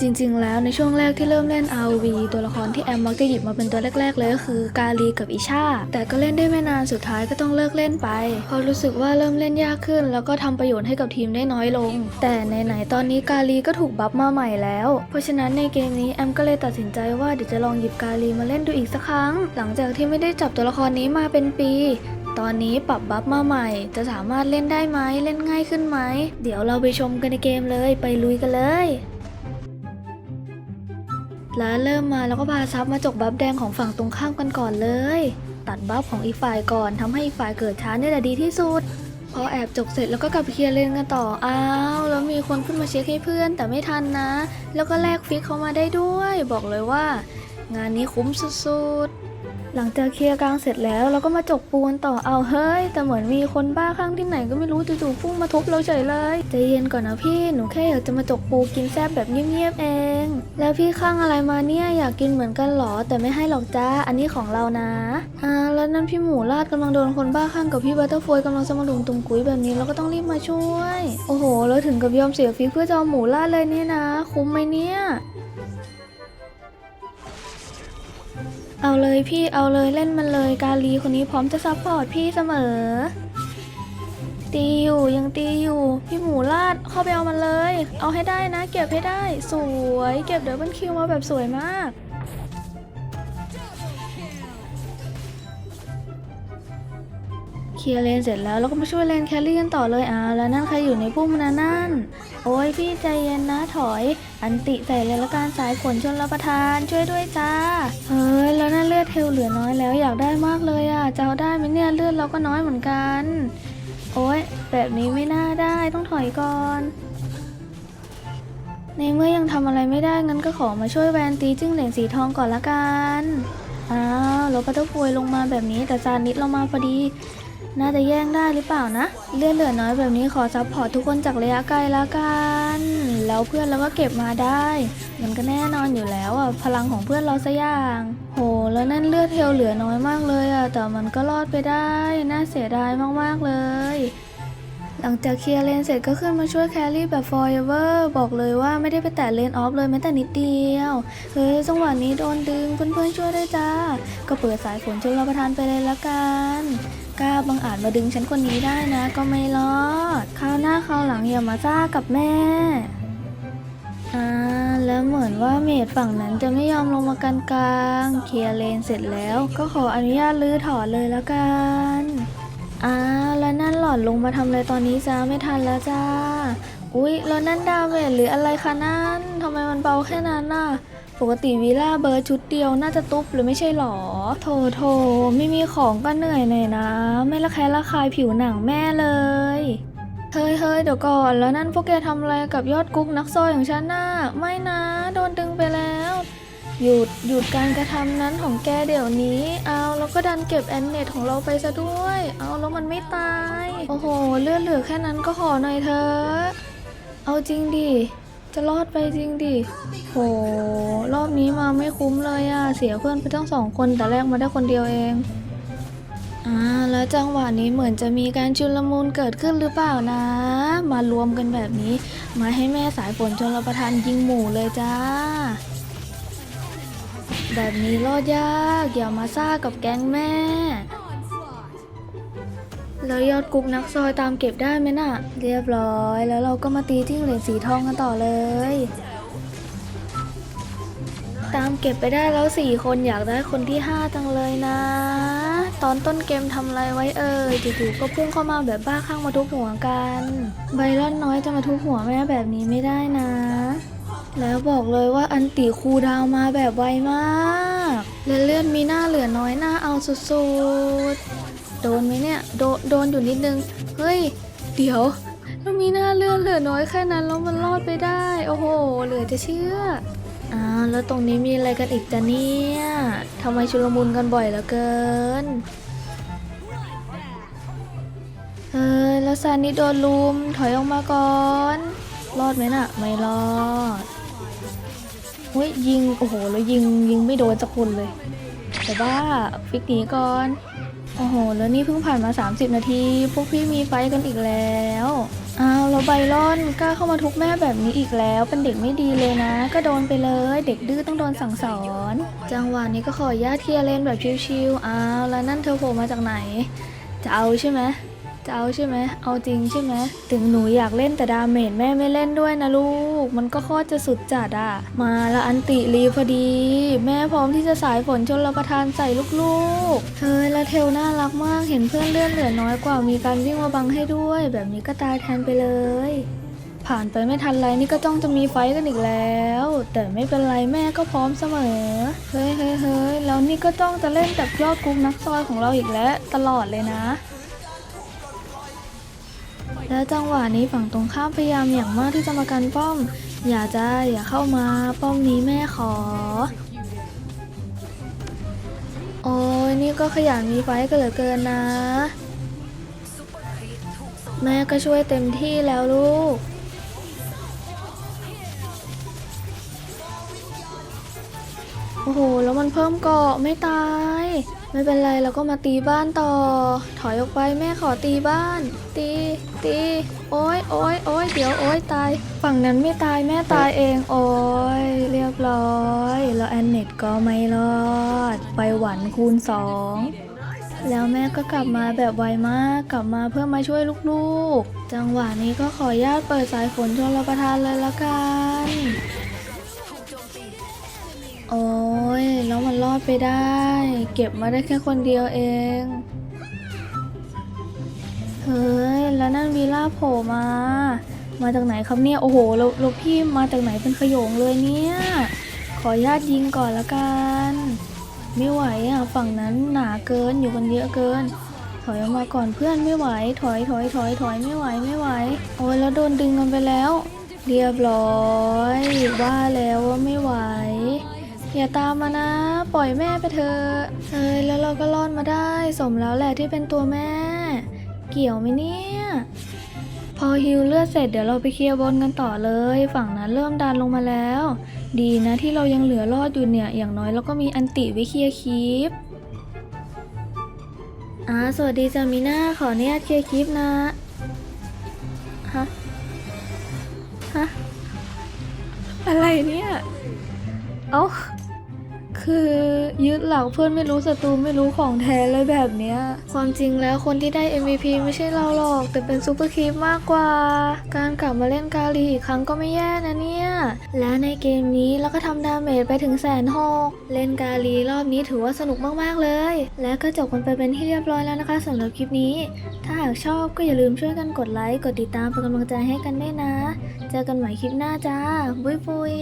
จริงๆ แล้วในช่วงแรกที่เริ่มเล่น ROV ตัวละครที่แอมมักจะหยิบมาเป็นตัวแรก ๆ เลยก็คือกาลีกับอิชาแต่ก็เล่นได้ไม่นานสุดท้ายก็ต้องเลิกเล่นไปเพราะรู้สึกว่าเริ่มเล่นยากขึ้น แล้วก็ทำประโยชน์ให้กับทีมได้น้อยลง แต่ไหนๆตอนนี้กาลีก็ถูกบัฟมาใหม่แล้ว เพราะฉะนั้นในเกมนี้แอมก็เลยตัดสินใจว่าเดี๋ยวจะลองหยิบกาลีมาเล่นดูอีกสักครั้ง หลังจากที่ไม่ได้จับตัวละครนี้มาเป็นปีตอนนี้ปรับบัฟมาใหม่ จะสามารถเล่นได้ไหมเล่นง่ายขึ้นไหม เดี๋ยวเราไปชมกันในเกมเลย ไปลุยกันเลย แล้วเริ่มมาแล้วก็พาซับมาจกบัฟแดงของฝั่งตรงข้ามกันก่อนเลย ตัดบัฟของอีกฝ่ายก่อนทำให้อีกฝ่ายเกิดช้านี่แหละดีที่สุด พอแอบจกเสร็จแล้วก็กลับเคลียร์เลนกันต่อ อ้าวแล้วมีคนขึ้นมาเช็คให้เพื่อนแต่ไม่ทันนะ แล้วก็แลกฟิกเขามาได้ด้วย บอกเลยว่า งานนี้คุ้มสุดๆ หลังจากเคลียร์กลางเสร็จแล้วเราก็มาจกปูนต่อเอาเฮ้ย แต่เหมือนมีคนบ้าข้างที่ไหนก็ไม่รู้จู่ๆพุ่งมาทุบเราเฉยเลยใจเย็นก่อนนะพี่หนูแค่อยากจะมาจกปูกินแซบแบบเงียบๆเอง แล้วพี่ข้างอะไรมาเนี่ยอยากกินเหมือนกันเหรอ แต่ไม่ให้หรอกจ้าอันนี้ของเรานะอ่าแล้วนั่นพี่หมูลาดกำลังโดนคนบ้าข้างกับพี่บัตเตอร์ฟลอยกำลังจะมาลุมตุงกุ้ยแบบนี้เราก็ต้องรีบมาช่วย โอ้โห แล้วถึงกับยอมเสียฟีเพื่อจะเอาหมูลาดเลยเนี่ยนะ คุ้มไหมเนี่ย เอาเลยพี่เอาเลยเล่นมันเลยกาลีคนนี้พร้อมจะซัพพอร์ตพี่เสมอ ตีอยู่ยังตีอยู่ พี่หมูลาดเข้าไปเอามันเลย เอาให้ได้นะ เก็บให้ได้ สวย เก็บเดบเบิลคิวมาแบบสวยมากเคลียร์เลนเสร็จแล้วเราก็มาช่วยเลนแคลรี่กันต่อเลยอ่าแล้วนั่นใครอยู่ในพุ่มนะนั่น โอ้ยพี่ใจเย็นนะถอย อันติใส่เลยละการสายฝนชนรับประทานช่วยด้วยจ้า เฮ้ยแล้วนั่นเลือดเทลเหลือน้อยแล้วอยากได้มากเลยอะจะเอาได้ไหมเนี่ยเลือดเราก็น้อยเหมือนกัน โอ้ยแบบนี้ไม่น่าได้ต้องถอยก่อน ในเมื่อยังทำอะไรไม่ได้งั้นก็ขอมาช่วยแวนตีจิ้งเหลนสีทองก่อนละกันอ้าวรถปัตเตอร์พวยลงมาแบบนี้แต่ซานิดเรามาพอดี น่าจะแย่งได้หรือเปล่านะ เลือดเหลือน้อยแบบนี้ขอซัพพอร์ตทุกคนจากระยะไกลละกัน แล้วเพื่อนเราก็เก็บมาได้ มันก็แน่นอนอยู่แล้วอะพลังของเพื่อนเราซะอย่าง โห แล้วนั่นเลือดเทลเหลือน้อยมากเลยอะแต่มันก็รอดไปได้ น่าเสียดายมากๆเลย หลังจากเคลียร์เลนเสร็จก็ขึ้นมาช่วยแครี่แบบ forever บอกเลยว่าไม่ได้ไปแตะเลนออฟเลยแม้แต่นิดเดียว เฮ้ยจังหวะนี้โดนดึงเพื่อนๆช่วยได้จ้า ก็เปิดสายฝนชนรับประทานไปเลยละกัน กล้าบังอาจมาดึงฉันคนนี้ได้นะ ก็ไม่รอดคราวหน้าคราวหลังอย่ามาซ่ากับแม่อ่าแล้วเหมือนว่าเมดฝั่งนั้นจะไม่ยอมลงมากันกลาง เคลียร์เลนเสร็จแล้ว ก็ขออนุญาตลื้อถอนเลยและกันอ่าแล้วนั่นหลอนลงมาทำอะไรตอนนี้จ้าไม่ทันแล้วจ้าอุ๊ยแล้วนั่นดาเมจหรืออะไรคะนั่นทำไมมันเบาแค่นั้นน่ะ ปกติวิล่าเบอร์ชุดเดียวน่าจะตุ๊บหรือไม่ใช่หรอ โถโถไม่มีของก็เหนื่อยหน่อยนะ ไม่ละแคะระคายผิวหนังแม่เลยเฮ้ยเฮ้ยเดี๋ยวก่อนแล้วนั่นพวกแกทำอะไรกับยอดกุ๊กนักซอยอย่างฉันน่ะไม่นะ โดนดึงไปแล้ว หยุดหยุดการกระทำนั้นของแกเดี๋ยวนี้ เอาแล้วก็ดันเก็บแอนเนตของเราไปซะด้วย เอาแล้วมันไม่ตาย โอ้โห เลือดเหลือแค่นั้นก็ขอหน่อยเถอะเอาจริงดิจะรอดไปจริงดิโห อบนี้มาไม่คุ้มเลยอะเสียเพื่อนไปทั้งสองคนแต่แรกมาได้คนเดียวเองอ่าแล้วจังหวะนี้เหมือนจะมีการชุลมุนเกิดขึ้นหรือเปล่านะ มารวมกันแบบนี้ มาให้แม่สายฝนชนรับประทานยิงหมู่เลยจ้า แบบนี้รอดยากอย่ามาซ่ากับแก๊งแม่ แล้วยอดกุ๊กนักซอยตามเก็บได้ไหมน่ะ เรียบร้อย แล้วเราก็มาตีจิ้งเหลนสีทองกันต่อเลย ตามเก็บไปได้แล้วสี่คนอยากได้คนที่ห้าจังเลยนะ ตอนต้นเกมทำอะไรไว้เอ่ยจู่ๆก็พุ่งเข้ามาแบบบ้าคลั่งมาทุบหัวกันไบรอนน้อยจะมาทุบหัวแม่แบบนี้ไม่ได้นะ แล้วบอกเลยว่าอันติคูดาวมาแบบไวมาก และเลือดมีหน้าเหลือน้อยหน้าเอาสุดๆ โดนไหมเนี่ย โดนโดนอยู่นิดนึง เฮ้ย เดี๋ยว เรามีหน้าเลือดเหลือน้อยแค่นั้นแล้วมันรอดไปได้ โอ้โห เหลือจะเชื่ออ้าวแล้วตรงนี้มีอะไรกันอีกจ้ะเนี่ยทำไมชุลมุนกันบ่อยเหลือเกินเฮ้ยแล้วซานิโดนลุมถอยออกมาก่อน รอดไหมน่ะ ไม่รอดเฮ้ยยิง โอ้โห แล้วยิงยิงไม่โดนสักคนเลย แต่บ้าฟิกหนีก่อน โอ้โห แล้วนี่เพิ่งผ่านมา 30 นาที พวกพี่มีไฟกันอีกแล้ว อ้าวแล้วไบรอนกล้าเข้ามาทุกแม่แบบนี้อีกแล้ว เป็นเด็กไม่ดีเลยนะ ก็โดนไปเลย เด็กดื้อต้องโดนสั่งสอน จังหวะนี้ก็ขอญาตเทียเลนแบบชิวๆอ้าวแล้วนั่นเธอโผล่มาจากไหน จะเอาใช่ไหม จะเอาใช่ไหม เอาจริงใช่ไหม ถึงหนูอยากเล่นแต่ดาเมจแม่ไม่เล่นด้วยนะลูก มันก็โคตรจะสุดจัดอะมาละอันติรีพอดี แม่พร้อมที่จะสายฝนชนรับประทานใส่ลูกๆเฮ้ยแล้วเทลน่ารักมาก เห็นเพื่อนเลื่อนเหลือน้อยกว่า มีการวิ่งมาบังให้ด้วย แบบนี้ก็ตายแทนไปเลย ผ่านไปไม่ทันไรนี่ก็ต้องจะมีไฟกันอีกแล้ว แต่ไม่เป็นไรแม่ก็พร้อมเสมอ เฮ้ยเฮ้ยเฮ้ยแล้วนี่ก็ต้องจะเล่นแบบยอดกุ๊กนักซอยของเราอีกแล้ว ตลอดเลยนะ แล้วจังหวะนี้ฝั่งตรงข้ามพยายามอย่างมากที่จะมากันป้อม อย่าจ้าอย่าเข้ามาป้อมนี้แม่ขอ โอ้ยนี่ก็ขยันมีไฟกันเหลือเกินนะ แม่ก็ช่วยเต็มที่แล้วลูก โอ้โห แล้วมันเพิ่มเกาะไม่ตาย ไม่เป็นไรเราก็มาตีบ้านต่อ ถอยออกไปแม่ขอตีบ้าน ตี ตี โอ้ยโอ้ยโอ้ยเดี๋ยวโอ้ยตาย ฝั่งนั้นไม่ตายแม่ตายเอง โอ้ยเรียบร้อย แล้วแอนเน็ตก็ไม่รอด ไปหวันคูณสองแล้วแม่ก็กลับมาแบบไวมาก กลับมาเพื่อมาช่วยลูกๆ จังหวะนี้ก็ขออนุญาตเปิดสายฝนชนรับประทานเลยละกัน โอ้ แล้วมันรอดไปได้ เก็บมาได้แค่คนเดียวเอง เฮ้ย แล้วนั่นวีล่าโผล่มา มาจากไหนครับเนี่ย โอ้โหแล้วแล้วพี่มาจากไหนเป็นขยงเลยเนี่ย ขอญาตยิงก่อนละกัน ไม่ไหวอะ ฝั่งนั้นหนาเกิน อยู่กันเยอะเกิน ถอยออกมาก่อนเพื่อนไม่ไหว ถอยถอยถอยถอยไม่ไหวไม่ไหว โอ้ยแล้วโดนดึงกันไปแล้ว เรียบร้อย ว่าแล้วว่าไม่ไหว อย่าตามมานะ ปล่อยแม่ไปเถอะเฮ้ยแล้วเราก็รอดมาได้ สมแล้วแหละที่เป็นตัวแม่ เกี่ยวไหมเนี่ย พอฮิวเลือดเสร็จเดี๋ยวเราไปเคลียร์บนกันต่อเลย ฝั่งนั้นเริ่มดันลงมาแล้ว ดีนะที่เรายังเหลือรอดอยู่เนี่ย อย่างน้อยเราก็มีอันติไว้เคลียร์คลิปอ่าสวัสดีจามิน่าขออนุญาตเคลียร์คลิปนะฮะฮะอะไรเนี่ย เอ้า คือยึดหลักเพื่อนไม่รู้ศัตรูไม่รู้ของแท้เลยแบบเนี้ย ความจริงแล้วคนที่ได้ MVP ไม่ใช่เราหรอก แต่เป็นซูเปอร์คีปมากกว่า การกลับมาเล่นกาลีอีกครั้งก็ไม่แย่นะเนี่ย และในเกมนี้เราก็ทำดาเมจไปถึงแสนหกเล่นกาลีรอบนี้ถือว่าสนุกมากๆเลย และก็จบกันไปเป็นที่เรียบร้อยแล้วนะคะสำหรับคลิปนี้ ถ้าหากชอบก็อย่าลืมช่วยกันกดไลค์กดติดตามเป็นกำลังใจให้กันด้วยนะ เจอกันใหม่คลิปหน้าจ้าบุยบุย